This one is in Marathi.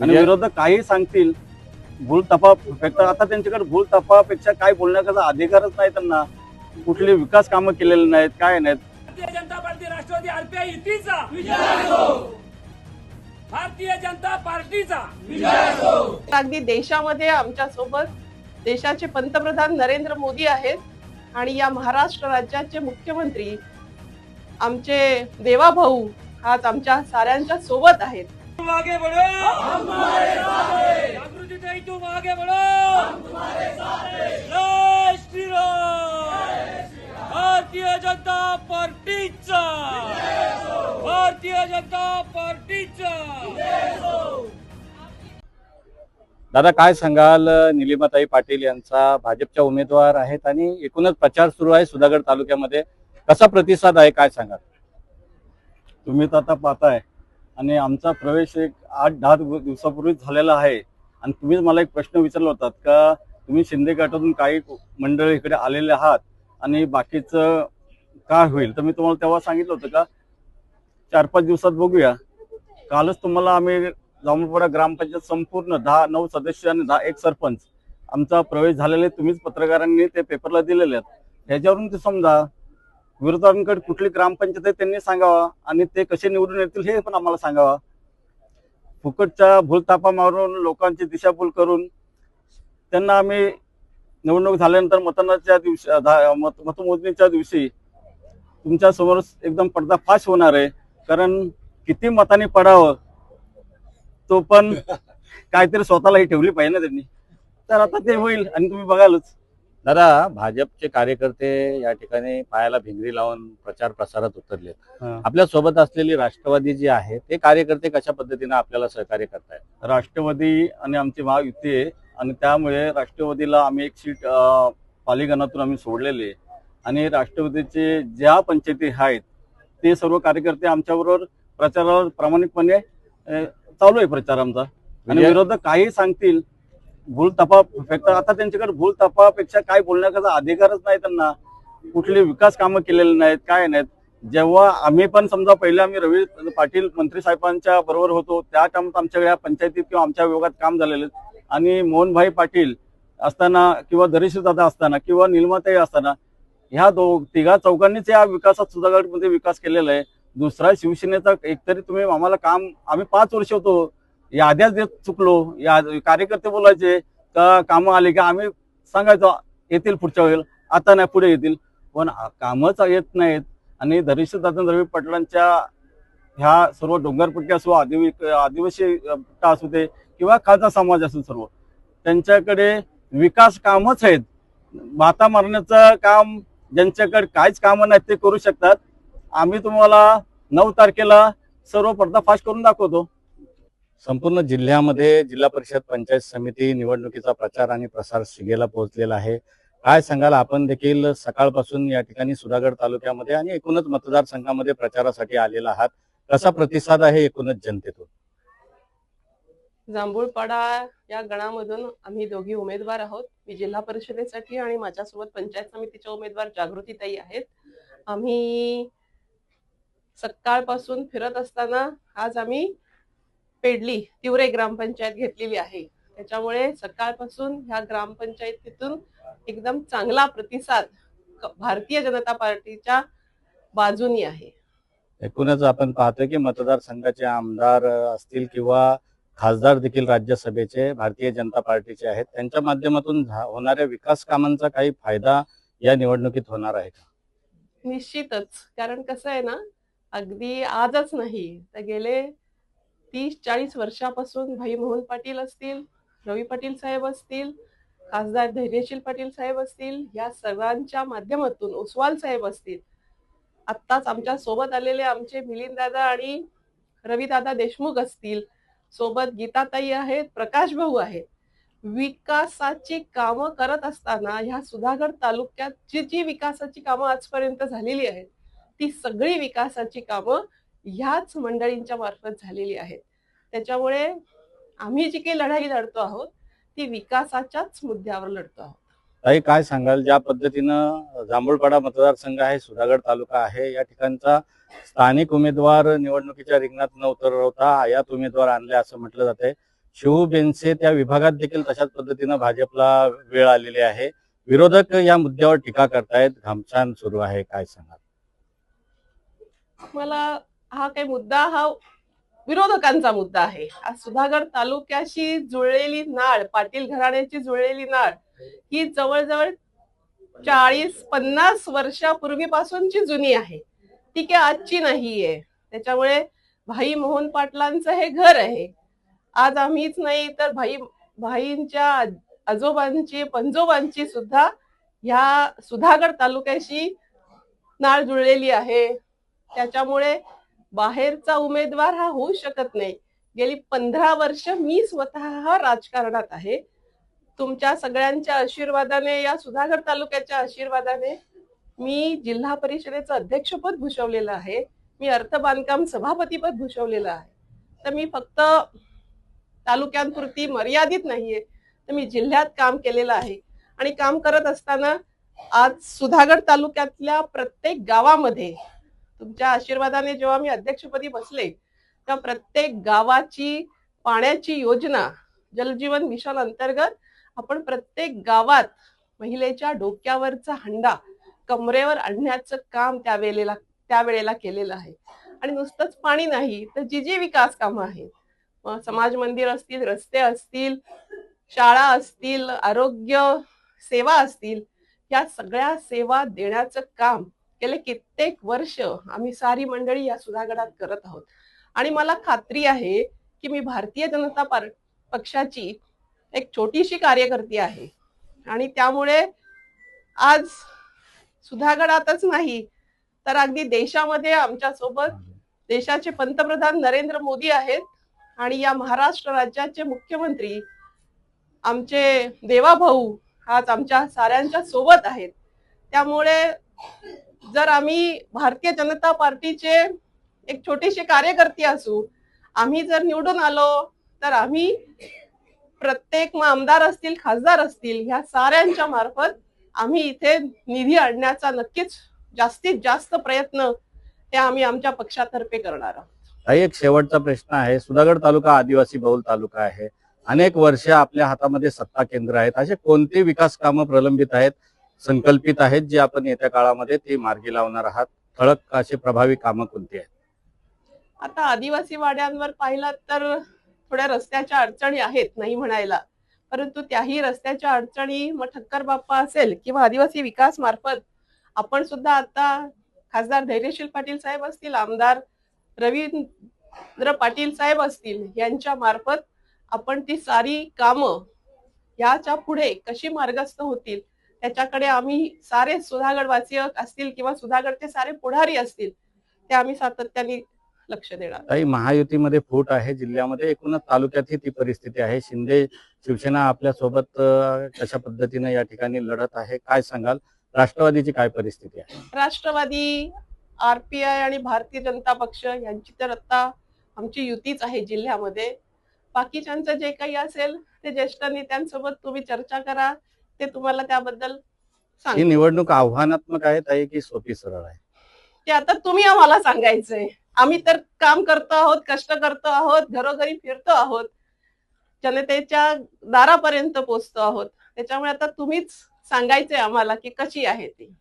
आणि विरोधक काही सांगतील भूल तपा फक्त आता त्यांच्याकडे भूल तपापेक्षा काय बोलण्याचा अधिकारच नाही त्यांना. कुठली विकास कामं केलेली नाहीत काय नाहीत. भारतीय जनता पार्टी राष्ट्रवादी आरपीआय युतीचा. भारतीय जनता पार्टीचा. अगदी देशामध्ये आमच्यासोबत देशाचे पंतप्रधान नरेंद्र मोदी आहेत आणि या महाराष्ट्र राज्याचे मुख्यमंत्री आमचे देवाभाऊ आज आमच्या साऱ्यांच्या सोबत आहेत. तुम आगे बढ़ो जागृती ताई तुम आगे बढ़ो जय श्रीराम. भारतीय जनता पार्टीचा. भारतीय जनता पार्टीचा. दादा काय सांगाल निलिमाताई पाटील यांचा? भाजपच्या उमेदवार आहेत आणि एकूणच प्रचार सुरू आहे सुधागड तालुक्यामध्ये. कसा प्रतिसाद आहे काय सांगाल? तुम्ही तर आता पाहताय. आणि आमचा प्रवेश एक आठ दहा दिवसापूर्वीच झालेला आहे. आणि तुम्हीच मला एक प्रश्न विचारला होतात का तुम्ही शिंदे गटातून काही मंडळ इकडे आलेले आहात आणि बाकीचं काय होईल? तर मी तुम्हाला तेव्हा सांगितलं होतं का चार पाच दिवसात बघूया. कालच तुम्हाला आम्ही जांभूळपाडा ग्रामपंचायत संपूर्ण दहा नऊ सदस्य आणि दहा एक सरपंच आमचा प्रवेश झालेला आहे तुम्हीच पत्रकारांनी ते पेपरला दिलेले आहेत. ह्याच्यावरून ते समजा विरोधकांकडे कुठली ग्रामपंचायत आहे त्यांनी सांगावा आणि ते कसे निवडून येतील हे पण आम्हाला सांगावा. फुकटच्या भूलतापा मारून लोकांची दिशाभूल करून त्यांना आम्ही निवडणूक झाल्यानंतर मतदानाच्या दिवशी मत मतमोजणीच्या दिवशी तुमच्यासमोर एकदम पडदाफाश होणार आहे. कारण किती मतांनी पडावं तो पण काहीतरी स्वतःलाही ठेवली पाहिजे ना त्यांनी. तर आता ते होईल आणि तुम्ही बघालच. दादा भाजपचे कार्यकर्ते या ठिकाणी पायाला भिंगरी लावून प्रचार प्रसारात उतरलेत. हा. आपल्यासोबत असलेली राष्ट्रवादी जी आहे ते कार्यकर्ते कशा पद्धतीने आपल्याला सहकार्य करतायत? राष्ट्रवादी आणि आमची महायुती आहे आणि त्यामुळे राष्ट्रवादीला आम्ही एक सीट अं, पालिगणातून आम्ही सोडलेली आहे. आणि राष्ट्रवादीचे ज्या पंचायती आहेत ते सर्व कार्यकर्ते आमच्याबरोबर प्रचारावर प्रामाणिकपणे अं, चालू आहे प्रचार आमचा. आणि विरोधक काही सांगतील भूल तपा फक्त आता त्यांच्याकडे भूल तपापेक्षा काय बोलण्याचा अधिकारच नाही त्यांना. कुठली विकास कामं केलेली नाहीत काय नाहीत. जेव्हा आम्ही पण समजा पहिले आम्ही रवी पाटील मंत्री साहेबांच्या बरोबर होतो त्या कामात आमच्याकडे पंचायतीत किंवा आमच्या विभागात काम झालेले. आणि मोहनभाई पाटील असताना किंवा दरेश्वर दादा असताना किंवा निलमाताई असताना ह्या दो तिघा चौघांनीच या विकासात सुधागडमध्ये विकास केलेला आहे. दुसरा शिवसेनेचा एकतरी तुम्ही आम्हाला काम आम्ही पाच वर्ष होतो याद्याच देत चुकलो. या कार्यकर्ते बोलायचे का कामं आले की? आम्ही सांगायचो येतील पुढच्या वेळेला. आता नाही पुढे येतील. पण कामच येत नाहीत. आणि धरिष्ठ दादा रवी पाटलांच्या ह्या सर्व डोंगरपट्टी असो आदिवी आदिवासी पट्टा असू दे किंवा खालचा समाज असो सर्व त्यांच्याकडे विकास कामच आहेत. माता मारण्याचं काम ज्यांच्याकडे काहीच कामं नाहीत ते करू शकतात. आम्ही तुम्हाला नऊ तारखेला सर्व पडदा फास्ट करून दाखवतो. संपूर्ण जिल्ह्यामध्ये जिल्हा परिषद पंचायत समिती निवडणुकीचा प्रचार आणि प्रसार शिगेला पोहोचलेला आहे. काय सांगाल? आपण देखील सकाळपासून या ठिकाणी सुधागड तालुक्यामध्ये आणि एकूणच मतदारसंघामध्ये प्रचारासाठी आलेला आहात. कसा प्रतिसाद आहे एकूणच जनतेतून? जांभूळपाडा या गणामधून आम्ही दोघी उमेदवार आहोत. मी जिल्हा परिषदेसाठी आणि माझ्यासोबत पंचायत समितीच्या उमेदवार जागृतीताई आहेत. आम्ही सकाळपासून फिरत असताना आज आम्ही पेडली तिवरे ग्रामपंचायत घेतलेली आहे. त्याच्यामुळे सकाळपासून ह्या ग्रामपंचायतीतून एकदम चांगला प्रतिसाद भारतीय जनता पार्टीच्या बाजूनी आहे. एकूणच आपण पाहतोय की मतदारसंघाचे आमदार असतील किंवा खासदार देखील राज्यसभेचे भारतीय जनता पार्टीचे आहेत. त्यांच्या माध्यमातून होणाऱ्या विकास कामांचा काही फायदा या निवडणुकीत होणार आहे का? निश्चितच. कारण कसं आहे ना अगदी आजच नाही तर गेले तीस चाळीस वर्षापासून भाई मोहन पाटील असतील रवी पाटील साहेब असतील खासदार धैर्यशील पाटील साहेब असतील या सर्वांच्या माध्यमातून उसवाल साहेब असतील. आत्ताच आमच्यासोबत आलेले आमचे मिलिंद दादा आणि रवीदादा देशमुख असतील. सोबत गीताताई आहेत प्रकाश भाऊ आहेत. विकासाची कामं करत असताना ह्या सुधागड तालुक्यात जी जी विकासाची कामं आजपर्यंत झालेली आहेत ती सगळी विकासाची कामं ह्याच मंडळींच्या मार्फत झालेली आहेत त्याच्यामुळे आम्ही जी काही लढाई लढतो आहोत ती विकासाच्याच मुद्द्यावर लढतो आहोत. ताई काय सांगाल? ज्या पद्धतीनं जांभूळपाडा मतदारसंघ आहे सुधागड तालुका आहे या ठिकाणचा स्थानिक उमेदवार निवडणुकीच्या रिंगणात न उतरवता आयात उमेदवार आणले असं म्हटलं जाते शिवू बेनसे त्या विभागात देखील तशाच पद्धतीनं भाजपला वेळ आलेली आहे. विरोधक या मुद्द्यावर टीका करतायत. घमसान सुरू आहे. काय सांगाल? मला हा काही मुद्दा हा विरोधकांचा मुद्दा आहे. आज सुधागड तालुक्याशी जुळलेली नाळ पाटील घराण्याची जुळलेली नाळ ही जवळजवळ चाळीस पन्नास वर्षापूर्वीपासूनची जुनी आहे. ती आहे आजची नाहीये. त्याच्यामुळे भाई मोहन पाटलांचं हे घर आहे. आज आम्हीच नाही तर भाई भाईंच्या आजोबांची पंजोबांची सुद्धा ह्या सुधागड तालुक्याशी नाळ जुळलेली आहे. त्याच्यामुळे बाहेरचा उमेदवार हा होऊ शकत नाही. गेली पंधरा वर्ष मी स्वतः राजकारणात आहे. तुमच्या सगळ्यांच्या आशीर्वादाने या सुधागड तालुक्याच्या आशीर्वादाने मी जिल्हा परिषदेचं अध्यक्षपद भूषवलेलं आहे. मी अर्थ बांधकाम सभापतीपद भूषवलेलं आहे. तर मी फक्त तालुक्यांपुरती मर्यादित नाहीये. तर मी जिल्ह्यात काम केलेलं आहे. आणि काम करत असताना आज सुधागड तालुक्यातल्या प्रत्येक गावामध्ये तुमच्या आशीर्वादाने जेव्हा मी अध्यक्षपदी बसले तेव्हा प्रत्येक गावाची पाण्याची योजना जलजीवन मिशन अंतर्गत आपण प्रत्येक गावात महिलेच्या डोक्यावरचा हंडा कमरेवर आणण्याचं काम त्यावेळेला त्यावेळेला केलेलं आहे. आणि नुसतंच पाणी नाही तर जी जी विकास कामं आहेत. समाज मंदिर असतील रस्ते असतील शाळा असतील आरोग्य सेवा असतील या सगळ्या सेवा देण्याचं काम गेले कित्येक वर्ष आम्ही सारी मंडळी या सुधागडात करत आहोत. आणि मला खात्री आहे की मी भारतीय जनता पार पक्षाची एक छोटीशी कार्यकर्ती आहे. आणि त्यामुळे आज सुधागडातच नाही तर अगदी देशामध्ये आमच्यासोबत देशाचे पंतप्रधान नरेंद्र मोदी आहेत. आणि या महाराष्ट्र राज्याचे मुख्यमंत्री आमचे देवाभाऊ आज आमच्या साऱ्यांच्या सोबत आहेत. त्यामुळे जर आम्ही भारतीय जनता पार्टीचे एक छोटीशी कार्यकर्ती असू आम्ही जर निवडून आलो तर आम्ही प्रत्येक मग आमदार असतील खासदार असतील ह्या साऱ्यांच्या मार्फत आम्ही इथे निधी आणण्याचा नक्कीच जास्तीत जास्त प्रयत्न ते आम्ही आमच्या पक्षातर्फे करणार आहोत. एक शेवटचा प्रश्न आहे. सुधागड तालुका आदिवासी बहुल तालुका आहे. अनेक वर्ष आपल्या हातामध्ये सत्ता केंद्र आहेत. असे कोणते विकास कामं प्रलंबित आहेत? संकल्पित आहेत जे आपण येत्या काळामध्ये ते मार्गी लावणार आहात. ठळक असे प्रभावी कामं कोणती आहेत? आता आदिवासी वाड्यांवर पाहिलात तर थोड्या रस्त्याच्या अडचणी आहेत नाही म्हणायला. परंतु त्याही रस्त्याच्या अडचणी मग ठक्कर बाप्पा असेल किंवा आदिवासी विकास मार्फत आपण सुद्धा आता खासदार धैर्यशील पाटील साहेब असतील आमदार रवींद्र पाटील साहेब असतील यांच्या मार्फत आपण ती सारी कामं याच्यापुढे कशी मार्गस्थ होतील त्याच्याकडे आम्ही सारे सुधागडवासीय असतील किंवा सुधागडचे सारे पुढारी असतील ते आम्ही सातत्याने लक्ष देणार. महायुतीमध्ये फूट आहे जिल्ह्यामध्ये एकूणच तालुक्यात ही ती परिस्थिती आहे. शिंदे शिवसेना आपल्यासोबत कशा पद्धतीनं या ठिकाणी लढत आहे काय सांगाल? राष्ट्रवादीची काय परिस्थिती आहे? राष्ट्रवादी आरपीआय आणि भारतीय जनता पक्ष यांची तर आता आमची युतीच आहे जिल्ह्यामध्ये. बाकीच्यांचं जे काही असेल ते ज्येष्ठ नेत्यांसोबत तुम्ही चर्चा करा. ते तुम्हाला त्याबद्दल ही सांग निवडणूक आव्हानात्मक आहे ताई की सोपी सरळ आहे? ते आता तुम्ही आम्हाला सांगायचंय. आम्ही तर काम करतो आहोत कष्ट करतो आहोत घरोघरी फिरतो आहोत. जनतेच्या दारापर्यंत पोचतो आहोत. त्याच्यामुळे आता तुम्हीच सांगायचंय आम्हाला की कशी आहे ती.